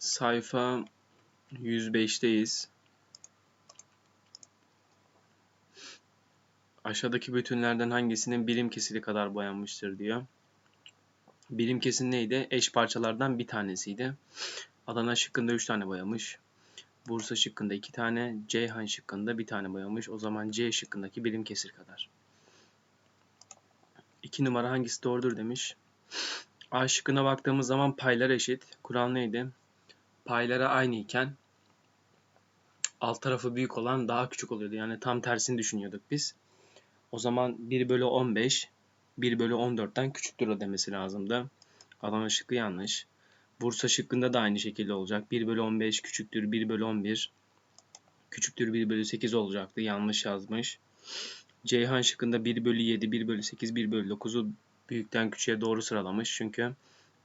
Sayfa 105'teyiz. Aşağıdaki bütünlerden hangisinin birim kesiri kadar boyanmıştır diyor. Birim kesim neydi? Eş parçalardan bir tanesiydi. Adana şıkkında 3 tane boyamış. Bursa şıkkında 2 tane, Ceyhan şıkkında 1 tane boyamış. O zaman C şıkkındaki birim kesir kadar. 2 numara hangisi doğrudur demiş. A şıkkına baktığımız zaman paylar eşit. Kural neydi? Paylara aynı iken alt tarafı büyük olan daha küçük oluyordu. Yani tam tersini düşünüyorduk biz. O zaman 1 bölü 15 1 bölü 14'ten küçüktür o demesi lazımdı. Adana şıkkı yanlış. Bursa şıkkında da aynı şekilde olacak. 1 bölü 15 küçüktür 1 bölü 11 küçüktür 1 bölü 8 olacaktı. Yanlış yazmış. Ceyhan şıkkında 1 bölü 7, 1 bölü 8, 1 bölü 9'u büyükten küçüğe doğru sıralamış. Çünkü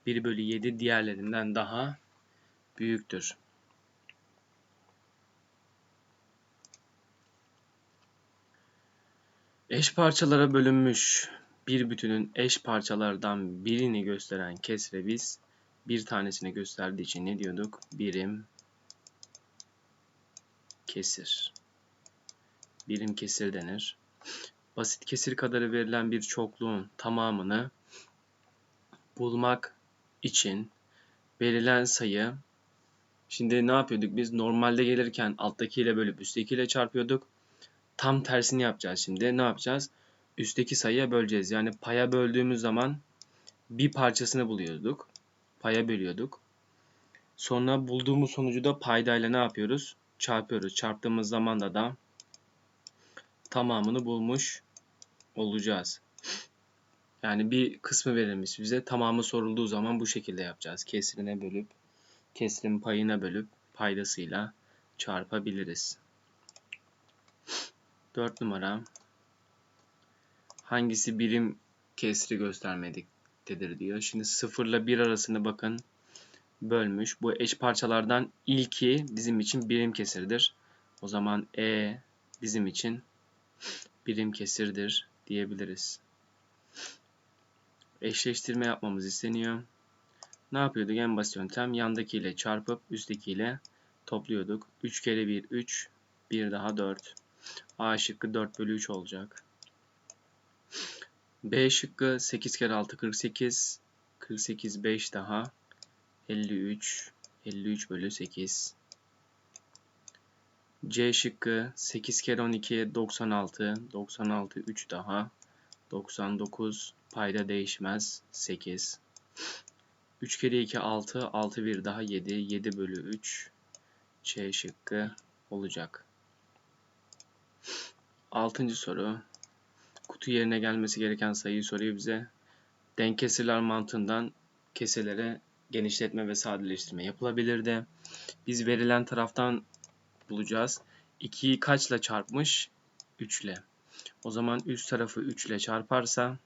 1 bölü 7 diğerlerinden daha büyüktür. Eş parçalara bölünmüş bir bütünün eş parçalardan birini gösteren kesre biz bir tanesini gösterdiği için ne diyorduk? Birim kesir. Birim kesir denir. Basit kesir kadarı verilen bir çokluğun tamamını bulmak için verilen sayı şimdi ne yapıyorduk biz? Normalde gelirken alttakiyle bölüp üsttekiyle çarpıyorduk. Tam tersini yapacağız şimdi. Ne yapacağız? Üstteki sayıya böleceğiz. Yani paya böldüğümüz zaman bir parçasını buluyorduk. Paya bölüyorduk. Sonra bulduğumuz sonucu da paydayla ne yapıyoruz? Çarpıyoruz. Çarptığımız zaman da da tamamını bulmuş olacağız. Yani bir kısmı verilmiş bize. Tamamı sorulduğu zaman bu şekilde yapacağız. Kesrine bölüp, kesrin payına bölüp paydasıyla çarpabiliriz. 4 numara. Hangisi birim kesri göstermediktedir diyor. Şimdi 0 ile 1 arasını bakın bölmüş. Bu eş parçalardan ilki bizim için birim kesirdir. O zaman E bizim için birim kesirdir diyebiliriz. Eşleştirme yapmamız isteniyor. Ne yapıyorduk? En basit yöntem yandakiyle çarpıp üsttekiyle topluyorduk. 3 kere 1 3, 1 daha 4. A şıkkı 4 bölü 3 olacak. B şıkkı 8 kere 6 48. 48 5 daha 53. 53 bölü 8. C şıkkı 8 kere 12 96. 96 3 daha 99 payda değişmez 8. 3 kere 2 6 6 1 daha 7 7 bölü 3 C şıkkı olacak. Altıncı soru. Kutu yerine gelmesi gereken sayıyı soruyor bize. Denk kesirler mantığından keselere genişletme ve sadeleştirme yapılabilirdi. Biz verilen taraftan bulacağız. 2'yi kaçla çarpmış? 3 ile. O zaman üst tarafı 3 ile çarparsa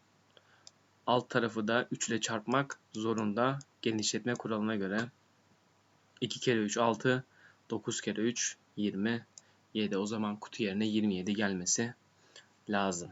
alt tarafı da 3 ile çarpmak zorunda genişletme kuralına göre. 2 kere 3 6, 9 kere 3 20, 7. O zaman kutu yerine 27 gelmesi lazım.